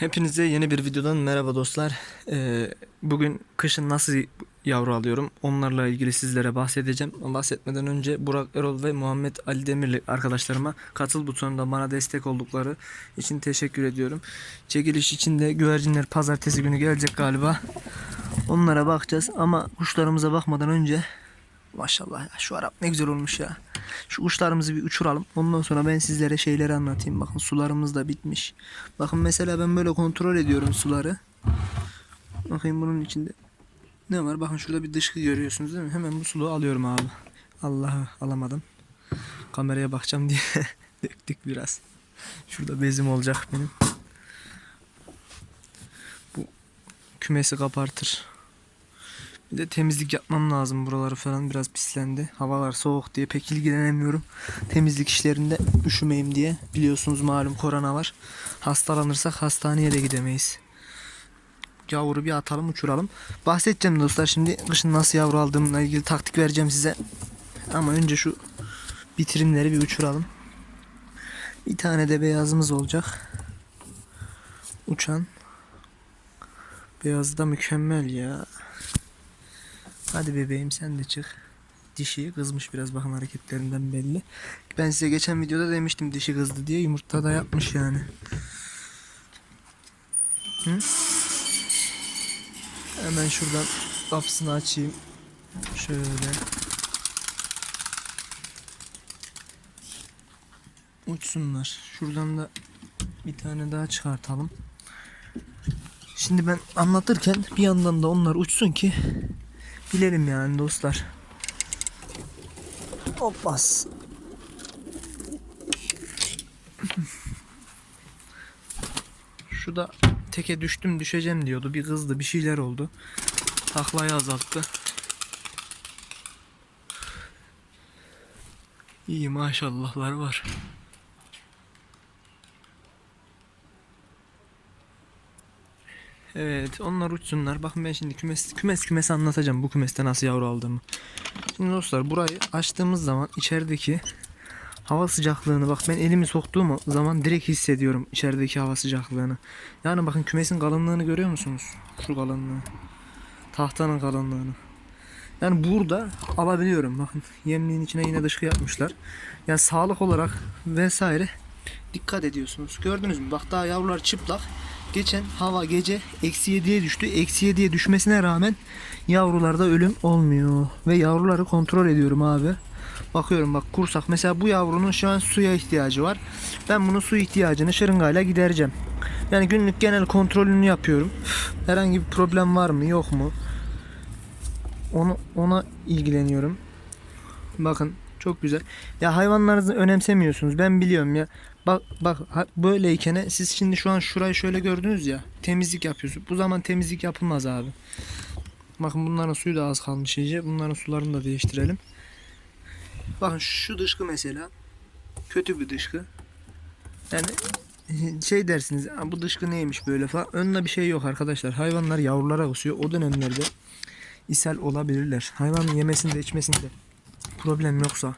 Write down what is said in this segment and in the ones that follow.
Hepinize yeni bir videodan merhaba dostlar. Ee, bugün kışın nasıl yavru alıyorum onlarla ilgili sizlere bahsedeceğim. Bahsetmeden önce Burak Erol ve Muhammed Ali Demirli arkadaşlarıma katıl butonunda bana destek oldukları için teşekkür ediyorum. Çekiliş için de güvercinler pazartesi günü gelecek galiba. Onlara bakacağız ama kuşlarımıza bakmadan önce maşallah ya, şu Arap ne güzel olmuş ya. Şu kuşlarımızı bir uçuralım. Ondan sonra ben sizlere şeyleri anlatayım. Bakın sularımız da bitmiş. Bakın mesela ben böyle kontrol ediyorum suları. Bakayım bunun içinde ne var? Bakın şurada bir dışkı görüyorsunuz değil mi? Hemen bu suluğu alıyorum abi. Allah'ı alamadım. Kameraya bakacağım diye döktük biraz. Şurada bezim olacak benim. Bu kümesi kapartır. Bir de temizlik yapmam lazım buraları falan biraz pislendi. Havalar soğuk diye pek ilgilenemiyorum. Temizlik işlerinde üşümeyim diye. Biliyorsunuz malum korona var. Hastalanırsak hastaneye de gidemeyiz. Yavru bir atalım uçuralım. Bahsedeceğim dostlar şimdi kışın nasıl yavru aldığımla ilgili taktik vereceğim size. Ama önce şu bitirimleri bir uçuralım. Bir tane de beyazımız olacak. Uçan. Beyazı da mükemmel ya. Hadi bebeğim sen de çık. Dişi kızmış biraz bakın hareketlerinden belli. Ben size geçen videoda demiştim dişi kızdı diye yumurta da yapmış yani. Hı? Hemen şuradan kapısını açayım. Şöyle. Uçsunlar. Şuradan da bir tane daha çıkartalım. Şimdi ben anlatırken bir yandan da onlar uçsun ki bilelim yani dostlar. Hoppas. Şu da teke düştüm düşeceğim diyordu. Bir kızdı bir şeyler oldu. Taklayı azalttı. İyi maşallahlar var. Evet onlar uçsunlar. Bakın ben şimdi kümes kümes kümes anlatacağım bu kümeste nasıl yavru aldığımı. Şimdi dostlar burayı açtığımız zaman içerideki hava sıcaklığını bak ben elimi soktuğum zaman direkt hissediyorum içerideki hava sıcaklığını. Yani bakın kümesin kalınlığını görüyor musunuz? Şu kalınlığı. Tahtanın kalınlığını. Yani burada alabiliyorum. Bakın yemliğin içine yine dışkı yapmışlar. Yani sağlık olarak vesaire dikkat ediyorsunuz. Gördünüz mü? Bak daha yavrular çıplak. Geçen hava gece eksi 7'ye düştü. Eksi 7'ye düşmesine rağmen yavrularda ölüm olmuyor. Ve yavruları kontrol ediyorum abi. Bakıyorum bak kursak. Mesela bu yavrunun şu an suya ihtiyacı var. Ben bunun su ihtiyacını şırıngayla gidereceğim. Yani günlük genel kontrolünü yapıyorum. Herhangi bir problem var mı yok mu? Onu ona ilgileniyorum. Bakın çok güzel. Ya hayvanlarınızı önemsemiyorsunuz. Ben biliyorum ya. Bak bak böyleyken siz şimdi şu an şurayı şöyle gördünüz ya. Temizlik yapıyorsunuz. Bu zaman temizlik yapılmaz abi. Bakın bunların suyu da az kalmış iyice. Bunların sularını da değiştirelim. Bakın şu dışkı mesela kötü bir dışkı. Yani şey dersiniz "Aa, bu dışkı neymiş böyle falan. Önüne bir şey yok arkadaşlar. Hayvanlar yavrulara kusuyor. O dönemlerde ishal olabilirler. Hayvanın yemesinde içmesinde problem yoksa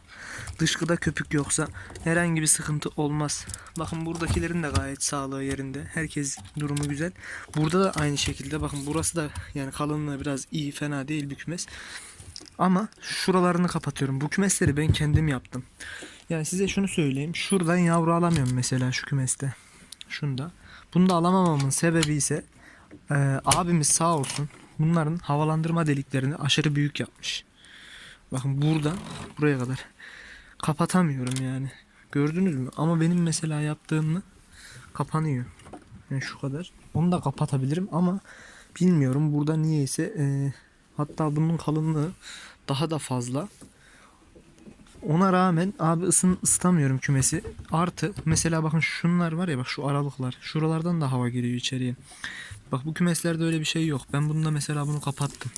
dışkıda köpük yoksa herhangi bir sıkıntı olmaz. Bakın buradakilerin de gayet sağlığı yerinde. Herkes durumu güzel. Burada da aynı şekilde bakın burası da yani kalınlığı biraz iyi fena değil bir kümes. Ama şuralarını kapatıyorum. Bu kümesleri ben kendim yaptım. Yani size şunu söyleyeyim. Şuradan yavru alamıyorum mesela şu kümeste. Şunda. Bunu da alamamamın sebebi ise e, abimiz sağ olsun bunların havalandırma deliklerini aşırı büyük yapmış. Bakın buradan buraya kadar kapatamıyorum yani. Gördünüz mü? Ama benim mesela yaptığımı kapanıyor. Yani şu kadar. Onu da kapatabilirim ama bilmiyorum burada niyeyse e, hatta bunun kalınlığı daha da fazla. Ona rağmen abi ısın ısıtamıyorum kümesi. Artı mesela bakın şunlar var ya bak şu aralıklar. Şuralardan da hava giriyor içeriye. Bak bu kümeslerde öyle bir şey yok. Ben bunda mesela bunu kapattım.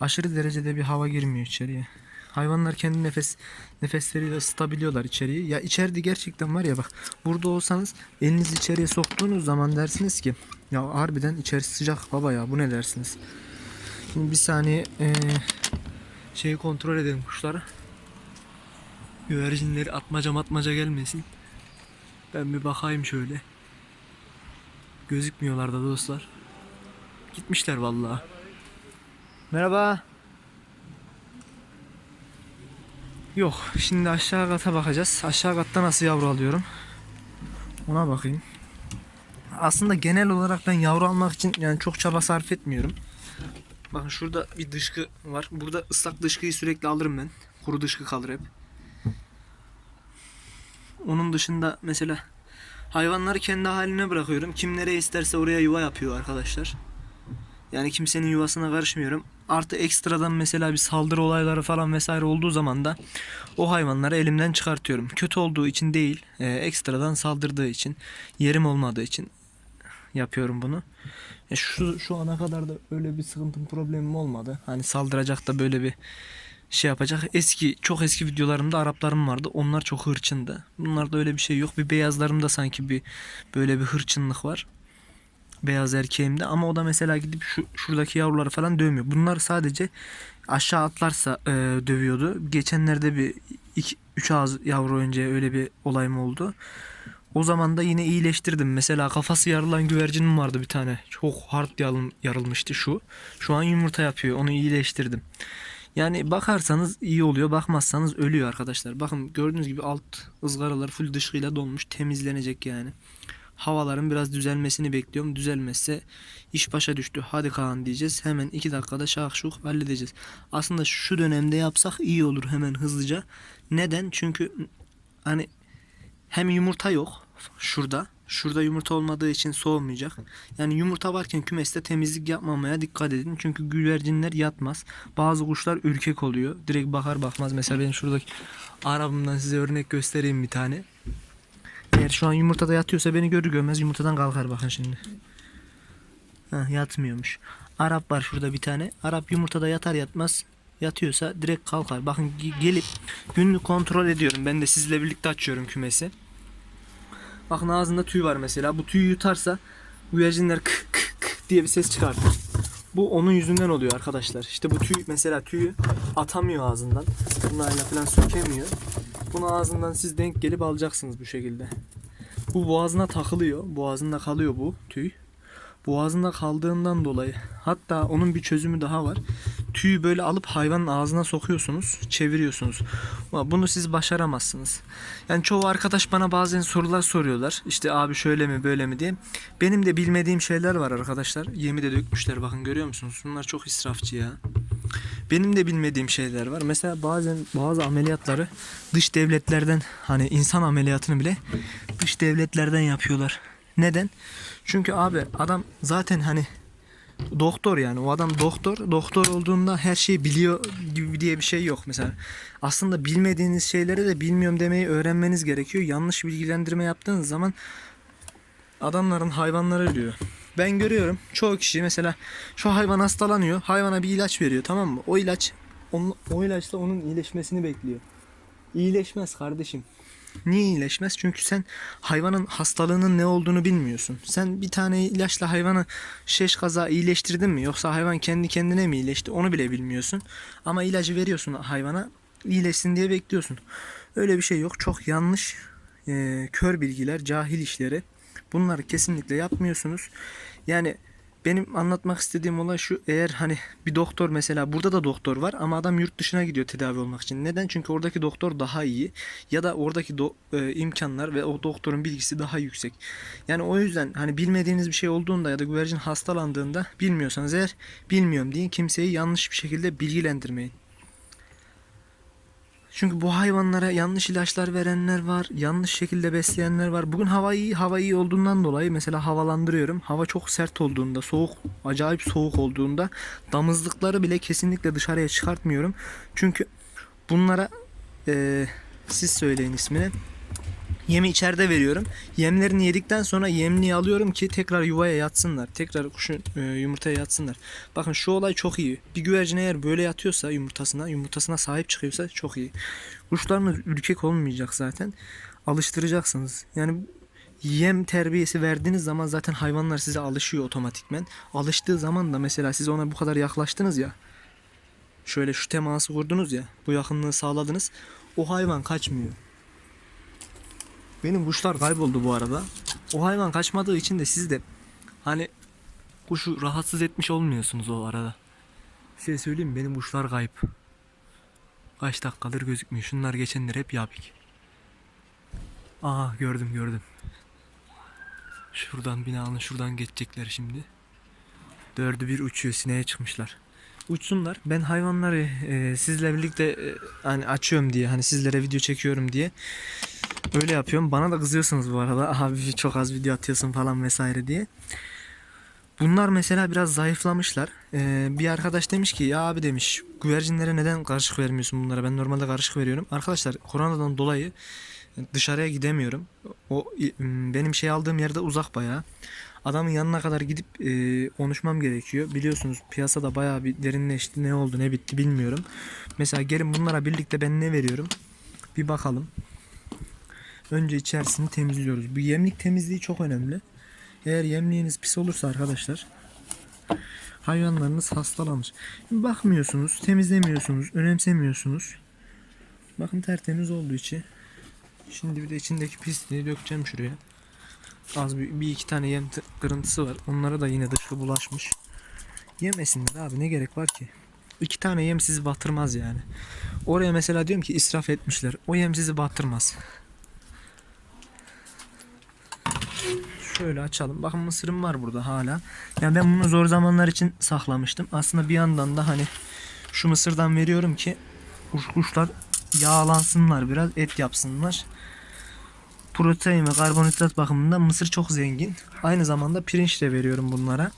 Aşırı derecede bir hava girmiyor içeriye. Hayvanlar kendi nefes nefesleriyle ısıtabiliyorlar içeriği. Ya içeride gerçekten var ya bak burada olsanız elinizi içeriye soktuğunuz zaman dersiniz ki ya harbiden içerisi sıcak baba ya bu ne dersiniz. Şimdi bir saniye eee, şeyi kontrol edelim kuşları. Güvercinleri atmaca matmaca gelmesin. Ben bir bakayım şöyle. Gözükmüyorlar da dostlar. Gitmişler vallahi. Merhaba. Yok şimdi aşağı kata bakacağız. Aşağı katta nasıl yavru alıyorum. Ona bakayım. Aslında genel olarak ben yavru almak için yani çok çaba sarf etmiyorum. Bakın şurada bir dışkı var. Burada ıslak dışkıyı sürekli alırım ben. Kuru dışkı kalır hep. Onun dışında mesela hayvanları kendi haline bırakıyorum. Kim nereye isterse oraya yuva yapıyor arkadaşlar. Yani kimsenin yuvasına karışmıyorum. Artı ekstradan mesela bir saldırı olayları falan vesaire olduğu zaman da o hayvanları elimden çıkartıyorum. Kötü olduğu için değil, e, ekstradan saldırdığı için, yerim olmadığı için yapıyorum bunu. E şu şu ana kadar da öyle bir sıkıntım problemim olmadı. Hani saldıracak da böyle bir şey yapacak. Eski çok eski videolarımda Araplarım vardı. Onlar çok hırçındı. Bunlarda öyle bir şey yok. Bir beyazlarımda sanki bir böyle bir hırçınlık var. Beyaz erkeğimde ama o da mesela gidip şu şuradaki yavruları falan dövmüyor. Bunlar sadece aşağı atlarsa e, dövüyordu. Geçenlerde bir 3 ağız yavru önce öyle bir olayım oldu. O zaman da yine iyileştirdim. Mesela kafası yarılan güvercinim vardı bir tane. Çok hard yarıl- yarılmıştı şu. Şu an yumurta yapıyor. Onu iyileştirdim. Yani bakarsanız iyi oluyor. Bakmazsanız ölüyor arkadaşlar. Bakın gördüğünüz gibi alt ızgaralar full dışkıyla dolmuş. Temizlenecek yani. Havaların biraz düzelmesini bekliyorum. Düzelmezse iş başa düştü. Hadi Kaan diyeceğiz. Hemen iki dakikada şak şuk halledeceğiz. Aslında şu dönemde yapsak iyi olur hemen hızlıca. Neden? Çünkü hani hem yumurta yok şurada. Şurada yumurta olmadığı için soğumayacak. Yani yumurta varken kümeste temizlik yapmamaya dikkat edin. Çünkü güvercinler yatmaz. Bazı kuşlar ürkek oluyor. Direkt bakar bakmaz. Mesela ben şuradaki arabımdan size örnek göstereyim bir tane. Eğer şu an yumurtada yatıyorsa beni görür görmez yumurtadan kalkar bakın şimdi. Heh, yatmıyormuş. Arap var şurada bir tane. Arap yumurtada yatar yatmaz yatıyorsa direkt kalkar. Bakın ge- gelip günlük kontrol ediyorum. Ben de sizle birlikte açıyorum kümesi. Bakın ağzında tüy var mesela. Bu tüyü yutarsa güvercinler kık kık kık diye bir ses çıkartır. Bu onun yüzünden oluyor arkadaşlar. İşte bu tüy mesela tüyü atamıyor ağzından. Bunlarla falan sökemiyor. Bunu ağzından siz denk gelip alacaksınız bu şekilde. Bu boğazına takılıyor. Boğazında kalıyor bu tüy. Boğazında kaldığından dolayı. Hatta onun bir çözümü daha var. Tüyü böyle alıp hayvanın ağzına sokuyorsunuz, çeviriyorsunuz. Bunu siz başaramazsınız. Yani çoğu arkadaş bana bazen sorular soruyorlar. İşte abi şöyle mi böyle mi diye. Benim de bilmediğim şeyler var arkadaşlar. Yemi de dökmüşler bakın görüyor musunuz? Bunlar çok israfçı ya. Benim de bilmediğim şeyler var. Mesela bazen bazı ameliyatları dış devletlerden hani insan ameliyatını bile dış devletlerden yapıyorlar. Neden? Çünkü abi adam zaten hani doktor yani o adam doktor doktor olduğunda her şeyi biliyor gibi diye bir şey yok mesela aslında bilmediğiniz şeyleri de bilmiyorum demeyi öğrenmeniz gerekiyor yanlış bilgilendirme yaptığınız zaman adamların hayvanları ölüyor ben görüyorum çoğu kişi mesela şu hayvan hastalanıyor hayvana bir ilaç veriyor tamam mı o ilaç onun, o ilaçla onun iyileşmesini bekliyor İyileşmez kardeşim Niye iyileşmez? Çünkü sen hayvanın hastalığının ne olduğunu bilmiyorsun. Sen bir tane ilaçla hayvanı şeş kaza iyileştirdin mi? Yoksa hayvan kendi kendine mi iyileşti? Onu bile bilmiyorsun. Ama ilacı veriyorsun hayvana iyileşsin diye bekliyorsun. Öyle bir şey yok. Çok yanlış e, kör bilgiler, cahil işleri. Bunları kesinlikle yapmıyorsunuz. Yani benim anlatmak istediğim olay şu eğer hani bir doktor mesela burada da doktor var ama adam yurt dışına gidiyor tedavi olmak için. Neden? Çünkü oradaki doktor daha iyi ya da oradaki do- e, imkanlar ve o doktorun bilgisi daha yüksek. Yani o yüzden hani bilmediğiniz bir şey olduğunda ya da güvercin hastalandığında bilmiyorsanız eğer bilmiyorum deyin kimseyi yanlış bir şekilde bilgilendirmeyin. Çünkü bu hayvanlara yanlış ilaçlar verenler var, yanlış şekilde besleyenler var. Bugün hava iyi, hava iyi olduğundan dolayı mesela havalandırıyorum. Hava çok sert olduğunda, soğuk, acayip soğuk olduğunda damızlıkları bile kesinlikle dışarıya çıkartmıyorum. Çünkü bunlara eee, siz söyleyin ismini. Yemi içeride veriyorum. Yemlerini yedikten sonra yemliği alıyorum ki tekrar yuvaya yatsınlar. Tekrar kuşun e, yumurtaya yatsınlar. Bakın şu olay çok iyi. Bir güvercin eğer böyle yatıyorsa yumurtasına, yumurtasına sahip çıkıyorsa çok iyi. Kuşlarınız ürkek olmayacak zaten. Alıştıracaksınız. Yani yem terbiyesi verdiğiniz zaman zaten hayvanlar size alışıyor otomatikmen. Alıştığı zaman da mesela siz ona bu kadar yaklaştınız ya. Şöyle şu teması kurdunuz ya. Bu yakınlığı sağladınız. O hayvan kaçmıyor. Benim kuşlar kayboldu bu arada. O hayvan kaçmadığı için de siz de Hani kuşu rahatsız etmiş olmuyorsunuz o arada. Size söyleyeyim benim kuşlar kayıp. Kaç dakikadır gözükmüyor. Şunlar geçenler hep yapık. Aa gördüm gördüm. Şuradan binanın şuradan geçecekler şimdi. Dördü bir uçuyor sineğe çıkmışlar. Uçsunlar. Ben hayvanları e, sizle birlikte e, hani açıyorum diye hani sizlere video çekiyorum diye öyle yapıyorum. Bana da kızıyorsunuz bu arada. Abi çok az video atıyorsun falan vesaire diye. Bunlar mesela biraz zayıflamışlar. Ee, bir arkadaş demiş ki ya abi demiş güvercinlere neden karışık vermiyorsun bunlara? Ben normalde karışık veriyorum. Arkadaşlar koronadan dolayı dışarıya gidemiyorum. O benim şey aldığım yerde uzak bayağı. Adamın yanına kadar gidip e, konuşmam gerekiyor. Biliyorsunuz piyasada bayağı bir derinleşti. Ne oldu ne bitti bilmiyorum. Mesela gelin bunlara birlikte ben ne veriyorum? Bir bakalım. Önce içerisini temizliyoruz. Bu yemlik temizliği çok önemli. Eğer yemliğiniz pis olursa arkadaşlar hayvanlarınız hastalanır. Bakmıyorsunuz, temizlemiyorsunuz, önemsemiyorsunuz. Bakın tertemiz olduğu içi. Şimdi bir de içindeki pisliği dökeceğim şuraya. Az bir, bir iki tane yem kırıntısı var. Onlara da yine dışı bulaşmış. Yemesinler abi ne gerek var ki? İki tane yem sizi batırmaz yani. Oraya mesela diyorum ki israf etmişler. O yem sizi batırmaz. Şöyle açalım. Bakın mısırım var burada hala. Yani ben bunu zor zamanlar için saklamıştım. Aslında bir yandan da hani şu mısırdan veriyorum ki kuş kuşlar yağlansınlar biraz et yapsınlar. Protein ve karbonhidrat bakımından mısır çok zengin. Aynı zamanda pirinç de veriyorum bunlara.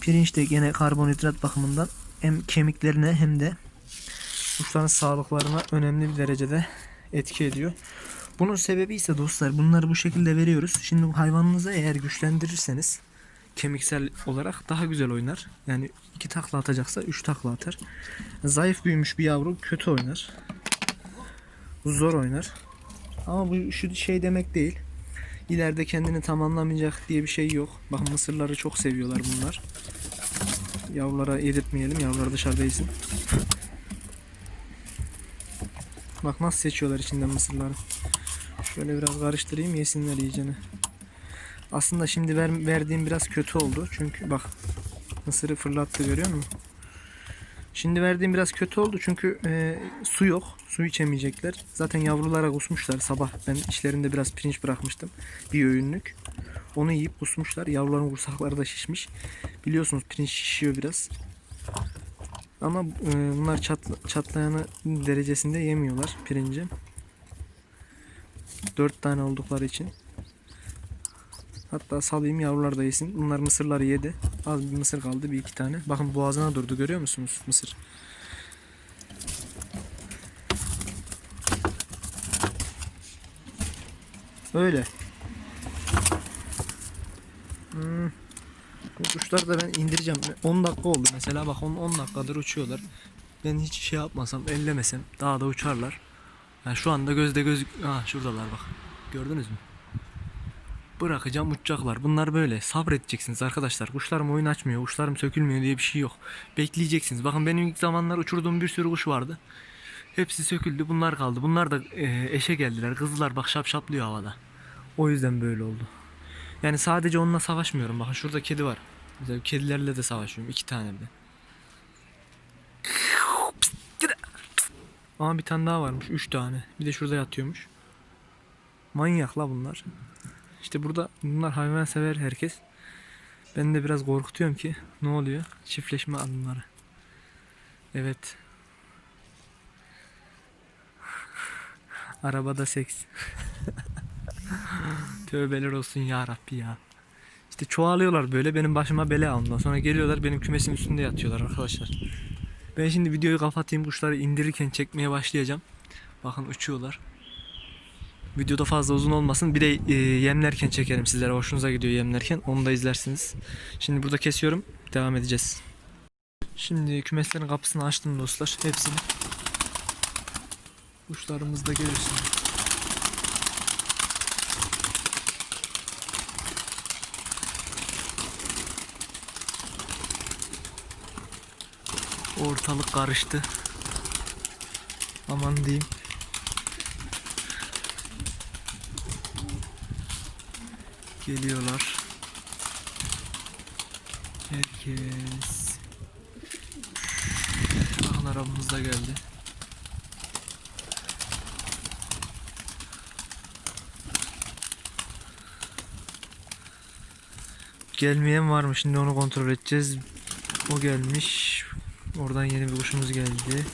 Pirinç de gene karbonhidrat bakımından hem kemiklerine hem de kuşların sağlıklarına önemli bir derecede etki ediyor. Bunun sebebi ise dostlar bunları bu şekilde veriyoruz. Şimdi hayvanınızı eğer güçlendirirseniz kemiksel olarak daha güzel oynar. Yani iki takla atacaksa üç takla atar. Zayıf büyümüş bir yavru kötü oynar. Zor oynar. Ama bu şu şey demek değil. İleride kendini tamamlamayacak diye bir şey yok. Bakın mısırları çok seviyorlar bunlar. Yavrulara yedirtmeyelim. Yavrular dışarıda yesin. Bak nasıl seçiyorlar içinden mısırları. Şöyle biraz karıştırayım yesinler iyicene. Aslında şimdi ver, verdiğim biraz kötü oldu. Çünkü bak mısırı fırlattı görüyor musun? Şimdi verdiğim biraz kötü oldu çünkü e, su yok. Su içemeyecekler. Zaten yavrulara kusmuşlar. Sabah ben işlerinde biraz pirinç bırakmıştım. Bir öğünlük. Onu yiyip kusmuşlar. Yavruların kursakları da şişmiş. Biliyorsunuz pirinç şişiyor biraz. Ama e, bunlar çatla, çatlayanı derecesinde yemiyorlar pirinci. 4 tane oldukları için. Hatta salayım yavrular da yesin. Bunlar mısırları yedi. Az bir mısır kaldı bir iki tane. Bakın boğazına durdu görüyor musunuz mısır? Öyle. Hmm. Bu kuşları da ben indireceğim. 10 dakika oldu mesela bak 10, 10 dakikadır uçuyorlar. Ben hiç şey yapmasam, ellemesem daha da uçarlar. Yani şu anda gözde gözük... Ha şuradalar bak. Gördünüz mü? Bırakacağım uçacaklar. Bunlar böyle. Sabredeceksiniz arkadaşlar. Kuşlarım oyun açmıyor. Kuşlarım sökülmüyor diye bir şey yok. Bekleyeceksiniz. Bakın benim ilk zamanlar uçurduğum bir sürü kuş vardı. Hepsi söküldü. Bunlar kaldı. Bunlar da e, eşe geldiler. Kızlar bak şap şaplıyor havada. O yüzden böyle oldu. Yani sadece onunla savaşmıyorum. Bakın şurada kedi var. Mesela kedilerle de savaşıyorum. iki tane de. Aa bir tane daha varmış. Üç tane. Bir de şurada yatıyormuş. Manyak la bunlar. İşte burada bunlar hayvan sever herkes. Ben de biraz korkutuyorum ki ne oluyor? Çiftleşme adımları. Evet. Arabada seks. Tövbeler olsun ya Rabbi ya. İşte çoğalıyorlar böyle benim başıma bela ondan sonra geliyorlar benim kümesin üstünde yatıyorlar arkadaşlar. Ben şimdi videoyu kapatayım kuşları indirirken çekmeye başlayacağım. Bakın uçuyorlar. Videoda fazla uzun olmasın. Bir de e, yemlerken çekerim sizlere. Hoşunuza gidiyor yemlerken. Onu da izlersiniz. Şimdi burada kesiyorum. Devam edeceğiz. Şimdi kümeslerin kapısını açtım dostlar. Hepsini. Kuşlarımız da gelirsin. Ortalık karıştı. Aman diyeyim. Geliyorlar. herkes. Bakın arabamız da geldi. Gelmeyen var mı? Şimdi onu kontrol edeceğiz. O gelmiş. Oradan yeni bir kuşumuz geldi.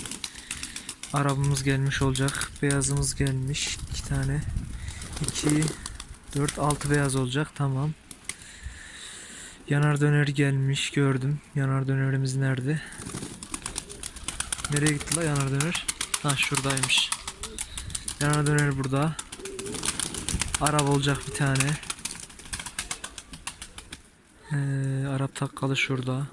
Arabamız gelmiş olacak. Beyazımız gelmiş. iki tane. 2 4 6 beyaz olacak. Tamam. Yanar döner gelmiş gördüm. Yanar dönerimiz nerede? Nereye gitti la yanar döner? Ha şuradaymış. Yanar döner burada. Arap olacak bir tane. Ee, Arap takkalı şurada.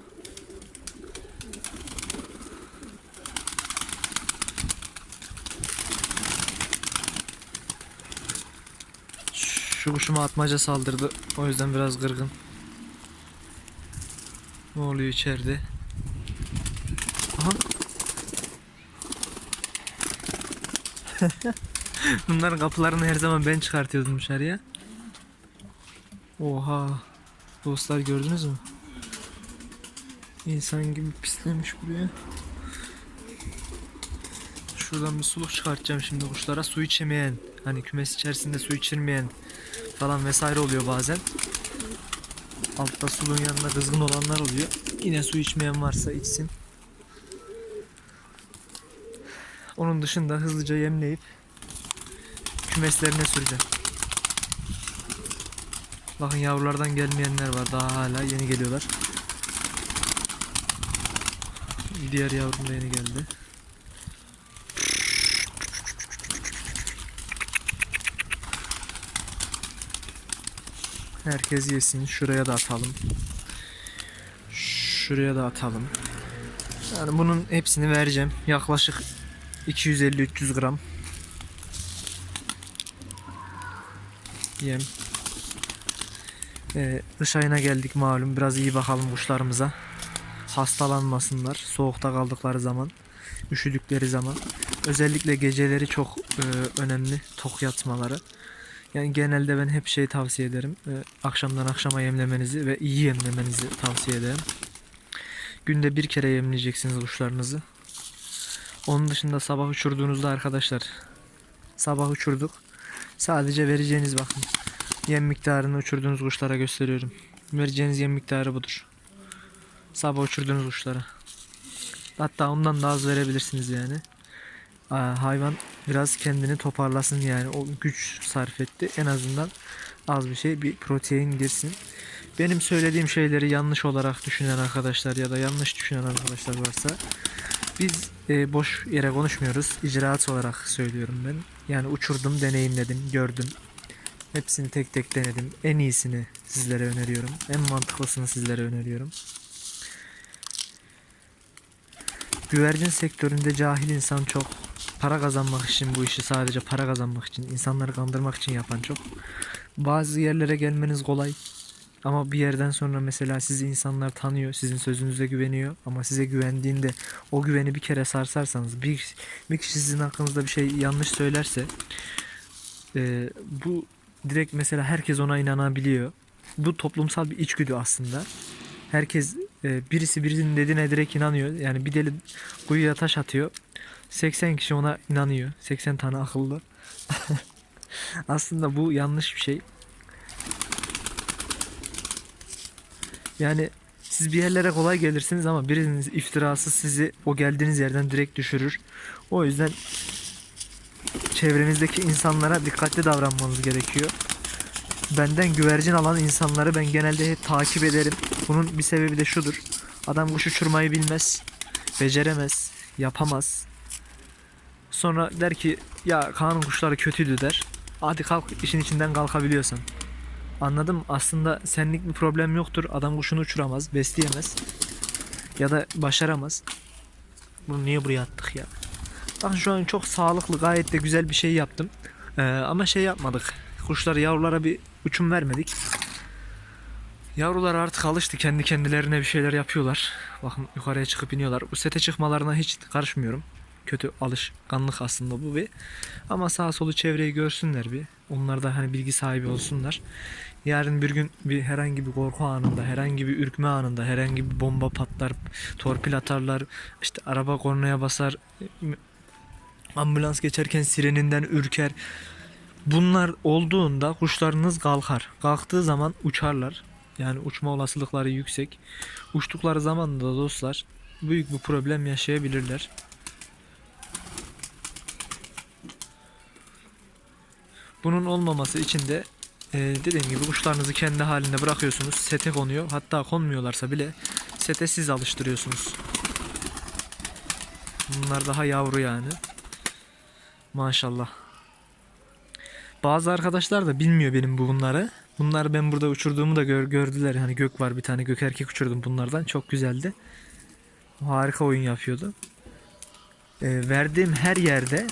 Şu kuşuma atmaca saldırdı. O yüzden biraz kırgın. Ne oluyor içeride? Aha. Bunların kapılarını her zaman ben çıkartıyordum dışarıya. Oha. Dostlar gördünüz mü? İnsan gibi pislemiş buraya. Şuradan bir suluk çıkartacağım şimdi kuşlara. Su içemeyen, hani kümes içerisinde su içirmeyen falan vesaire oluyor bazen. Altta suluğun yanında kızgın olanlar oluyor. Yine su içmeyen varsa içsin. Onun dışında hızlıca yemleyip kümeslerine süreceğim. Bakın yavrulardan gelmeyenler var. Daha hala yeni geliyorlar. Diğer yavrum da yeni geldi. Herkes yesin. Şuraya da atalım. Şuraya da atalım. Yani bunun hepsini vereceğim. Yaklaşık 250-300 gram. Yem. Ee, kış ayına geldik malum. Biraz iyi bakalım kuşlarımıza. Hastalanmasınlar. Soğukta kaldıkları zaman. Üşüdükleri zaman. Özellikle geceleri çok e, önemli. Tok yatmaları. Yani genelde ben hep şey tavsiye ederim. e, akşamdan akşama yemlemenizi ve iyi yemlemenizi tavsiye ederim. Günde bir kere yemleyeceksiniz kuşlarınızı. Onun dışında sabah uçurduğunuzda arkadaşlar sabah uçurduk. Sadece vereceğiniz bakın yem miktarını uçurduğunuz kuşlara gösteriyorum. Vereceğiniz yem miktarı budur. Sabah uçurduğunuz kuşlara. Hatta ondan da az verebilirsiniz yani. Hayvan biraz kendini toparlasın yani o güç sarf etti. En azından az bir şey bir protein girsin. Benim söylediğim şeyleri yanlış olarak düşünen arkadaşlar ya da yanlış düşünen arkadaşlar varsa biz e, boş yere konuşmuyoruz. İcraat olarak söylüyorum ben. Yani uçurdum, deneyimledim, gördüm. Hepsini tek tek denedim. En iyisini sizlere öneriyorum. En mantıklısını sizlere öneriyorum. Güvercin sektöründe cahil insan çok. Para kazanmak için bu işi sadece para kazanmak için, insanları kandırmak için yapan çok. Bazı yerlere gelmeniz kolay. Ama bir yerden sonra mesela sizi insanlar tanıyor, sizin sözünüze güveniyor ama size güvendiğinde o güveni bir kere sarsarsanız, bir, bir kişi sizin hakkınızda bir şey yanlış söylerse e, bu direkt mesela herkes ona inanabiliyor. Bu toplumsal bir içgüdü aslında. Herkes e, birisi birisinin dediğine direkt inanıyor. Yani bir deli kuyuya taş atıyor. 80 kişi ona inanıyor. 80 tane akıllı. aslında bu yanlış bir şey. Yani siz bir yerlere kolay gelirsiniz ama birinin iftirası sizi o geldiğiniz yerden direkt düşürür. O yüzden çevrenizdeki insanlara dikkatli davranmanız gerekiyor. Benden güvercin alan insanları ben genelde hep takip ederim. Bunun bir sebebi de şudur. Adam kuş uçurmayı bilmez, beceremez, yapamaz. Sonra der ki ya Kaan'ın kuşları kötüydü der. Hadi kalk işin içinden kalkabiliyorsan. Anladım. Aslında senlik bir problem yoktur. Adam kuşunu uçuramaz, besleyemez. Ya da başaramaz. Bunu niye buraya attık ya? Bakın şu an çok sağlıklı, gayet de güzel bir şey yaptım. Ee, ama şey yapmadık. Kuşları yavrulara bir uçum vermedik. Yavrular artık alıştı. Kendi kendilerine bir şeyler yapıyorlar. Bakın yukarıya çıkıp iniyorlar. Bu sete çıkmalarına hiç karışmıyorum. Kötü alışkanlık aslında bu bir. Ama sağ solu çevreyi görsünler bir. Onlar da hani bilgi sahibi olsunlar. Yarın bir gün bir herhangi bir korku anında, herhangi bir ürkme anında, herhangi bir bomba patlar, torpil atarlar, işte araba kornaya basar, ambulans geçerken sireninden ürker. Bunlar olduğunda kuşlarınız kalkar. Kalktığı zaman uçarlar. Yani uçma olasılıkları yüksek. Uçtukları zaman da dostlar büyük bir problem yaşayabilirler. Bunun olmaması için de e, dediğim gibi kuşlarınızı kendi halinde bırakıyorsunuz. Sete konuyor. Hatta konmuyorlarsa bile sete siz alıştırıyorsunuz. Bunlar daha yavru yani. Maşallah. Bazı arkadaşlar da bilmiyor benim bu bunları. Bunları ben burada uçurduğumu da gör- gördüler. Hani gök var bir tane gök erkek uçurdum bunlardan. Çok güzeldi. Harika oyun yapıyordu. Ee, verdiğim her yerde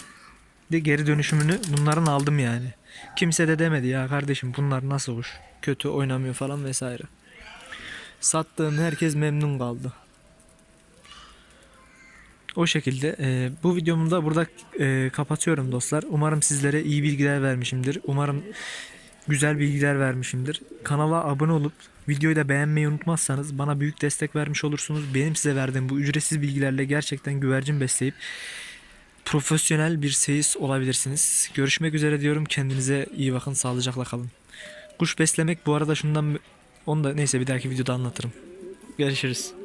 de geri dönüşümünü bunların aldım yani. Kimse de demedi ya kardeşim bunlar nasıl kuş? Kötü oynamıyor falan vesaire. Sattığım herkes memnun kaldı. O şekilde e, bu videomu da burada e, kapatıyorum dostlar. Umarım sizlere iyi bilgiler vermişimdir. Umarım güzel bilgiler vermişimdir. Kanala abone olup videoyu da beğenmeyi unutmazsanız bana büyük destek vermiş olursunuz. Benim size verdiğim bu ücretsiz bilgilerle gerçekten güvercin besleyip profesyonel bir seyis olabilirsiniz. Görüşmek üzere diyorum. Kendinize iyi bakın. Sağlıcakla kalın. Kuş beslemek bu arada şundan onu da neyse bir dahaki videoda anlatırım. Görüşürüz.